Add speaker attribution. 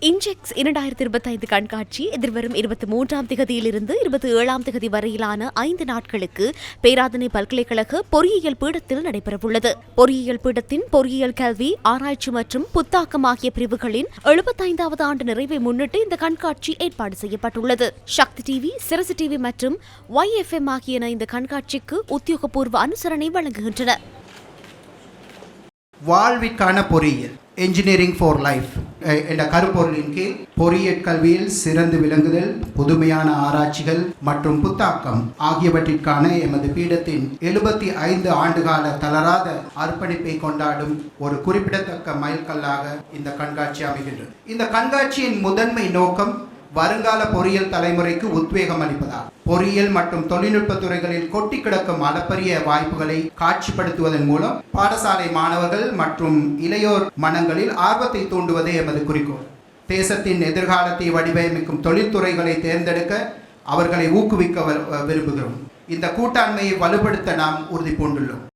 Speaker 1: இன்ஜெக்ஸ் இரண்டாயிரத்தி இருபத்தி ஐந்து கண்காட்சி எதிர்வரும் இருபத்தி மூன்றாம் திகதியிலிருந்து இருபத்தி ஏழாம் திகதி வரையிலான ஐந்து நாட்களுக்கு பேராதனை பல்கலைக்கழக பொறியியல் பீடத்தில் நடைபெறவுள்ளது. பொறியியல் பீடத்தின் பொறியியல் கல்வி ஆராய்ச்சி மற்றும் புத்தாக்கம் ஆகிய பிரிவுகளின் எழுபத்தைந்தாவது ஆண்டு நிறைவை முன்னிட்டு இந்த கண்காட்சி ஏற்பாடு செய்யப்பட்டுள்ளது. சக்தி டிவி சிரசு டிவி மற்றும் ஒய்எஃப்எம் ஆகியன இந்த கண்காட்சிக்கு உத்தியோகபூர்வ அனுசரணை வழங்குகின்றன.
Speaker 2: வாழ்விற்கான பொறியியல். என்ஜினியரிங் ஃபார் லைஃப் என்ற கருப்பொருளின் கீழ் பொறியியற் கல்வியில் சிறந்து விளங்குதல் புதுமையான ஆராய்ச்சிகள் மற்றும் புத்தாக்கம் ஆகியவற்றிற்கான எமது பீடத்தின் எழுபத்தி ஐந்து ஆண்டுகால தளராத அர்ப்பணிப்பை கொண்டாடும் ஒரு குறிப்பிடத்தக்க மைல்கல்லாக இந்த கண்காட்சி அமைகின்றது. இந்த கண்காட்சியின் முதன்மை நோக்கம் வருங்கால பொறியியல் தலைமுறைக்கு உத்வேகம் அளிப்பதால். பொறியியல் மற்றும் தொழில்நுட்ப துறைகளில் கொட்டி கிடக்கும் அளப்பரிய வாய்ப்புகளை காட்சிப்படுத்துவதன் மூலம் பாடசாலை மாணவர்கள் மற்றும் இளையோர் மனங்களில் ஆர்வத்தை தூண்டுவதே எமது குறிக்கோள். தேசத்தின் எதிர்காலத்தை வடிவமைக்கும் தொழில்துறைகளை தேர்ந்தெடுக்க அவர்களை ஊக்குவிக்க வ- விரும்புகிறோம். இந்த கூட்டாண்மையை வலுப்படுத்த நாம் உறுதி பூண்டுள்ளோம்